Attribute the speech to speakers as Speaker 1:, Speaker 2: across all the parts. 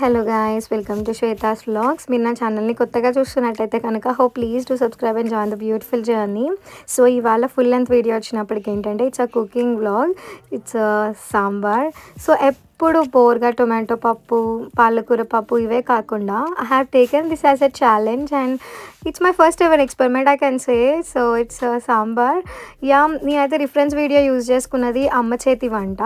Speaker 1: Hello guys welcome to Shweta's vlogs మీరు నా ఛానల్ని కొత్తగా చూస్తున్నట్టయితే కనుక హో please to subscribe and join the beautiful journey so ఇవాళ ఫుల్ లెంత్ వీడియో వచ్చినప్పటికి ఏంటంటే it's a cooking vlog it's sambar so ఇప్పుడు బోర్గా టొమాటో పప్పు పాలకూర పప్పు ఇవే కాకుండా I have taken this as a challenge and it's my first ever experiment I can say so it's sambar yeah నేనైతే రిఫరెన్స్ వీడియో యూజ్ చేసుకున్నది అమ్మ చేతి వంట.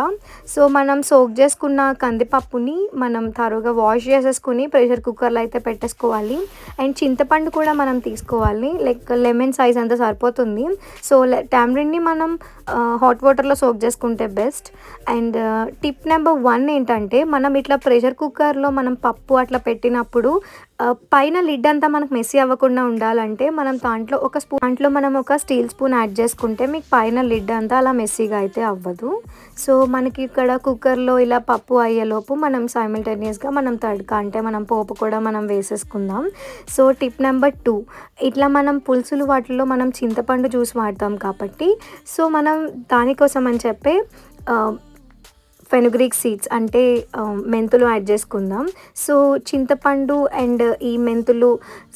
Speaker 1: సో మనం సోక్ చేసుకున్న కందిపప్పుని మనం తరువుగా వాష్ చేసేసుకుని ప్రెషర్ కుక్కర్లో అయితే పెట్టేసుకోవాలి. అండ్ చింతపండు కూడా మనం తీసుకోవాలి. లైక్ లెమన్ సైజ్ అంతా సరిపోతుంది. సో టామ్రిన్ని మనం హాట్ వాటర్లో సోక్ చేసుకుంటే best and tip number one ఏంటంటే మనం ఇట్లా ప్రెషర్ కుక్కర్లో మనం పప్పు అట్లా పెట్టినప్పుడు పైన లిడ్ అంతా మనకు మెస్సీ అవ్వకుండా ఉండాలంటే మనం దాంట్లో ఒక స్పూన్ దాంట్లో మనం ఒక స్టీల్ స్పూన్ యాడ్ చేసుకుంటే మీకు పైన లిడ్ అంతా అలా మెస్సీగా అయితే అవ్వదు. సో మనకి ఇక్కడ కుక్కర్లో ఇలా పప్పు అయ్యేలోపు మనం సైమిల్టేనియస్గా మనం తడక అంటే మనం పోపు కూడా మనం వేసేసుకుందాం. సో టిప్ నెంబర్ టూ ఇట్లా మనం పులుసులు వాటిల్లో మనం చింతపండు జ్యూస్ వాడతాం కాబట్టి సో మనం దానికోసం అని చెప్పి ఫెనుగ్రీక్ సీడ్స్ అంటే మెంతులు యాడ్ చేసుకుందాం. సో చింతపండు అండ్ ఈ మెంతులు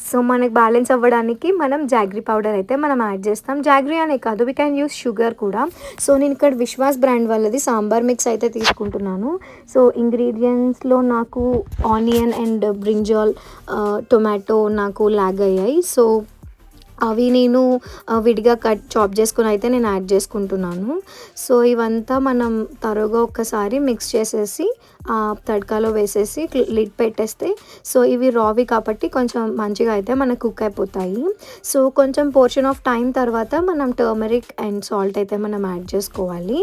Speaker 1: సో మనకి బ్యాలెన్స్ అవ్వడానికి మనం జాగ్రీ పౌడర్ అయితే మనం యాడ్ చేస్తాం. జాగ్రీ అనే కాదు వీ క్యాన్ యూస్ షుగర్ కూడా. సో నేను ఇక్కడ విశ్వాస్ బ్రాండ్ వాళ్ళది సాంబార్ మిక్స్ అయితే తీసుకుంటున్నాను. సో ఇంగ్రీడియంట్స్లో నాకు ఆనియన్ అండ్ బ్రింజాల్ టొమాటో నాకు లాగ్ అయ్యాయి. సో అవి నేను విడిగా కట్ చాప్ చేసుకుని అయితే నేను యాడ్ చేసుకుంటున్నాను. సో ఇవంతా మనం తరుగా ఒక్కసారి మిక్స్ చేసేసి ఆ తడకాలో వేసేసి లిడ్ పెట్టేస్తే సో ఇవి రావి కాబట్టి కొంచెం మంచిగా అయితే మనకు కుక్ అయిపోతాయి. సో కొంచెం పోర్షన్ ఆఫ్ టైం తర్వాత మనం టర్మరిక్ అండ్ సాల్ట్ అయితే మనం యాడ్ చేసుకోవాలి.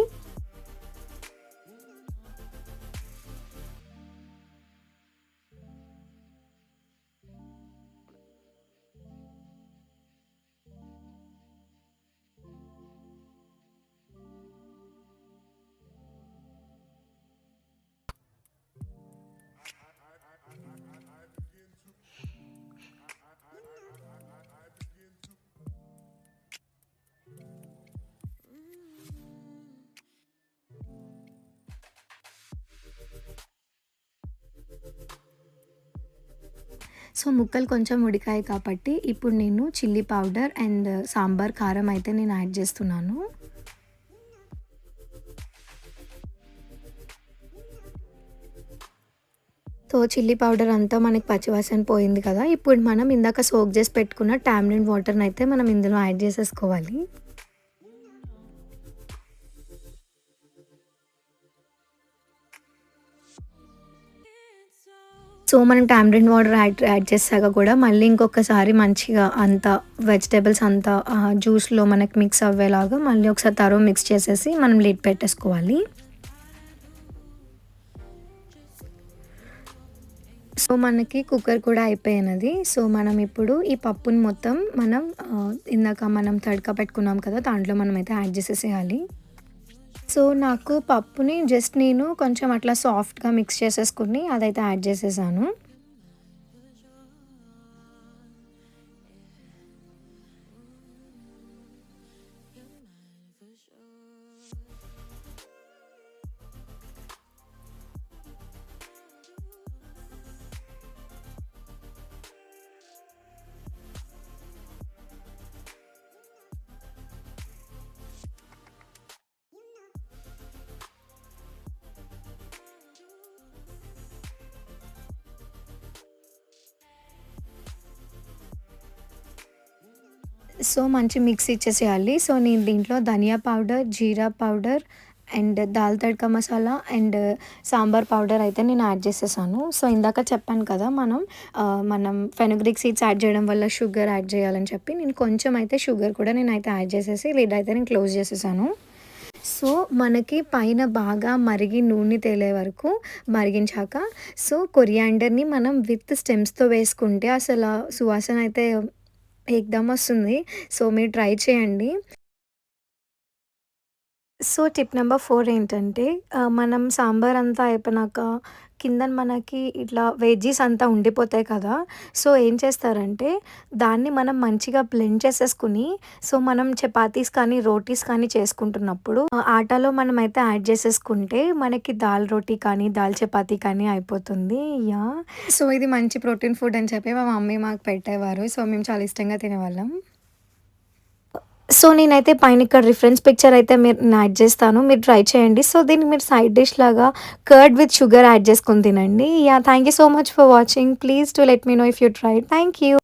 Speaker 1: సో ముక్కలు కొంచెం ఉడికాయి కాబట్టి ఇప్పుడు నేను చిల్లీ పౌడర్ అండ్ సాంబార్ కారం అయితే నేను యాడ్ చేస్తున్నాను. సో చిల్లీ పౌడర్ అంతా మనకి పచ్చివాసన పోయింది కదా ఇప్పుడు మనం ఇందాక సోక్ చేసి పెట్టుకున్న టామ్లిన్ వాటర్ని అయితే మనం ఇందులో యాడ్ చేసేసుకోవాలి. సో మనం టామరిన్ వాటర్ యాడ్ యాడ్ చేసాక కూడా మళ్ళీ ఇంకొకసారి మంచిగా అంత వెజిటేబుల్స్ అంతా జ్యూస్లో మనకి మిక్స్ అవ్వేలాగా మళ్ళీ ఒకసారి తరువు మిక్స్ చేసేసి మనం లిడ్ పెట్టేసుకోవాలి. సో మనకి కుక్కర్ కూడా అయిపోయినది. సో మనం ఇప్పుడు ఈ పప్పుని మొత్తం మనం ఇందాక మనం తడక పెట్టుకున్నాం కదా దాంట్లో మనం అయితే యాడ్ చేసేసేయాలి. సో నాకు పప్పుని జస్ట్ నేను కొంచెం అట్లా సాఫ్ట్గా మిక్స్ చేసేసుకుని అదైతే యాడ్ చేసేసాను. సో మంచి మిక్స్ ఇచ్చేసేయాలి. సో నేను దీంట్లో dhania powder jeera powder and dal tadka masala and sambar powder అయితే నేను యాడ్ చేసేసాను. సో ఇందాక చెప్పాను కదా మనం మనం ఫెనుగ్రిక్ సీడ్స్ యాడ్ చేయడం వల్ల షుగర్ యాడ్ చేయాలని చెప్పి నేను కొంచెం అయితే షుగర్ కూడా నేను అయితే యాడ్ చేసేసి లిడ్ అయితే నేను క్లోజ్ చేసేసాను. సో మనకి పైన బాగా మరిగి నూనె తేలే వరకు మరిగించాక సో కొరియాండర్ని మనం విత్ స్టెమ్స్తో వేసుకుంటే అసలు సువాసన అయితే ఎగ్దమ్ వస్తుంది. సో మీరు ట్రై చేయండి. సో టిప్ నెంబర్ ఫోర్ ఏంటంటే మనం సాంబార్ అంతా అయిపోయినాక కింద మనకి ఇట్లా వెజ్జీస్ అంతా ఉండిపోతాయి కదా. సో ఏం చేస్తారంటే దాన్ని మనం మంచిగా బ్లెండ్ చేసేసుకుని సో మనం చపాతీస్ కానీ రోటీస్ కానీ చేసుకుంటున్నప్పుడు ఆటాలో ఆటలో మనం అయితే యాడ్ చేసేసుకుంటే మనకి దాల్ రోటీ కానీ దాల్ చపాతీ కానీ అయిపోతుంది. యా. సో ఇది మంచి ప్రోటీన్ ఫుడ్ అని చెప్పి మా మమ్మీ మాకు పెట్టేవారు. సో మేము చాలా ఇష్టంగా తినేవాళ్ళం. సో నేనైతే పైన ఇక్కడ రిఫరెన్స్ పిక్చర్ అయితే మీరు యాడ్ చేస్తాను. మీరు ట్రై చేయండి. సో దీన్ని మీరు సైడ్ డిష్ లాగా కర్డ్ విత్ షుగర్ యాడ్ చేసుకుని తినండి. Yeah thank you so much for watching please to let me know if you try thank you